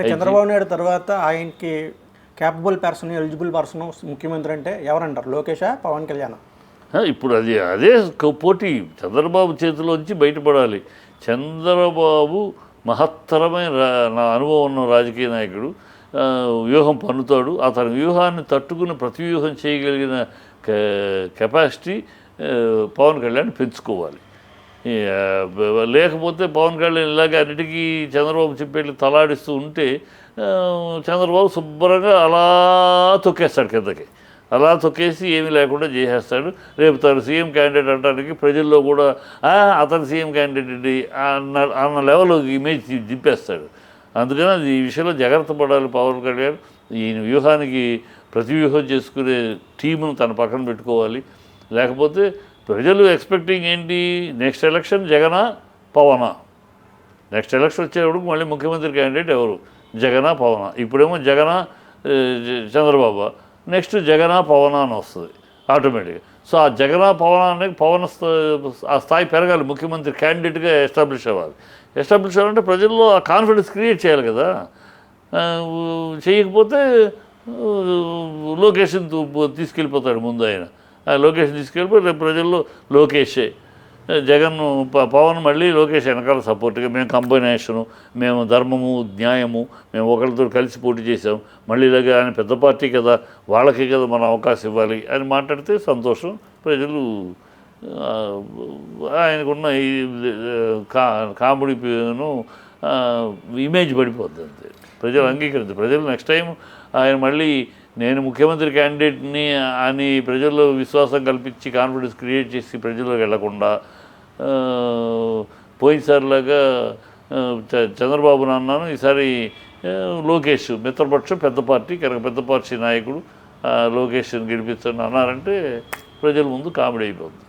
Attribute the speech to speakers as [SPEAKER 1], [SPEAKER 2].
[SPEAKER 1] అంటే చంద్రబాబు నాయుడు తర్వాత ఆయనకి క్యాపబుల్ పర్సన్ ఎలిజిబుల్ పర్సన్ ముఖ్యమంత్రి అంటే ఎవరంటారు? లోకేషా పవన్ కళ్యాణ్?
[SPEAKER 2] ఇప్పుడు అది అదే పోటీ. చంద్రబాబు చేతిలోంచి బయటపడాలి. చంద్రబాబు మహత్తరమైన నా అనుభవం ఉన్న రాజకీయ నాయకుడు వ్యూహం పన్నుతాడు. అతని వ్యూహాన్ని తట్టుకుని ప్రతి వ్యూహం చేయగలిగిన కెపాసిటీ పవన్ కళ్యాణ్ పెంచుకోవాలి. లేకపోతే పవన్ కళ్యాణ్ ఇలాగే అన్నిటికీ చంద్రబాబు చెప్పేట్లు తలాడిస్తూ ఉంటే చంద్రబాబు శుభ్రంగా అలా తొక్కేస్తాడు కిందకి. అలా తొక్కేసి ఏమీ లేకుండా చేసేస్తాడు. రేపు తను సీఎం క్యాండిడేట్ అంటానికి ప్రజల్లో కూడా అతను సీఎం క్యాండిడేట్ అండి" అన్న అన్న లెవెల్ ఇమేజ్ దింపేస్తాడు. అందుకని అది ఈ విషయంలో జాగ్రత్త పడాలి పవన్ కళ్యాణ్. ఈయన వ్యూహానికి ప్రతి వ్యూహం చేసుకునే టీమును తన పక్కన పెట్టుకోవాలి. లేకపోతే ప్రజలు ఎక్స్పెక్టింగ్ ఏంటి? నెక్స్ట్ ఎలక్షన్ జగనా పవనా? నెక్స్ట్ ఎలక్షన్ వచ్చేటప్పుడు మళ్ళీ ముఖ్యమంత్రి క్యాండిడేట్ ఎవరు? జగనా పవన. ఇప్పుడేమో జగన చంద్రబాబు. నెక్స్ట్ జగన పవన అని వస్తుంది ఆటోమేటిక్గా సో ఆ జగన పవన అనేది పవన ఆ స్థాయి పెరగాలి. ముఖ్యమంత్రి క్యాండిడేట్గా ఎస్టాబ్లిష్ అవ్వాలి. ఎస్టాబ్లిష్ అవ్వాలంటే ప్రజల్లో ఆ కాన్ఫిడెన్స్ క్రియేట్ చేయాలి కదా. చేయకపోతే లొకేషన్ తీసుకెళ్ళిపోతాడు ముందు ఆయన. ఆ లొకేషన్ తీసుకెళ్ళిపోయి రేపు ప్రజల్లో లోకేషే. జగన్ ప- పవన్ మళ్ళీ లోకేష్ వెనకాల సపోర్ట్గా మేము కంబైనేషను మేము ధర్మము న్యాయము మేము ఒకరితో కలిసి పోటీ చేసాం మళ్ళీ ఇలాగే ఆయన పెద్ద పార్టీ కదా వాళ్ళకే కదా మనం అవకాశం ఇవ్వాలి అని మాట్లాడితే సంతోషం. ప్రజలు ఆయనకున్న ఈ కా కామెడీను ఇమేజ్ పడిపోద్ది అంతే. ప్రజలు అంగీకరించారు. ప్రజలు నెక్స్ట్ టైం ఆయన మళ్ళీ నేను ముఖ్యమంత్రి క్యాండిడేట్ని అని ప్రజల్లో విశ్వాసం కల్పించి కాన్ఫిడెన్స్ క్రియేట్ చేసి ప్రజల్లోకి వెళ్ళకుండా పోయినసారిలాగా చంద్రబాబు చ- చంద్రబాబును అన్నాను ఈసారి లోకేష్ మిత్రపక్షం పెద్ద పార్టీ కనుక పెద్ద పార్టీ నాయకుడు లోకేష్ని గెలిపించండి అన్నారంటే ప్రజల ముందు కామెడీ అయిపోతుంది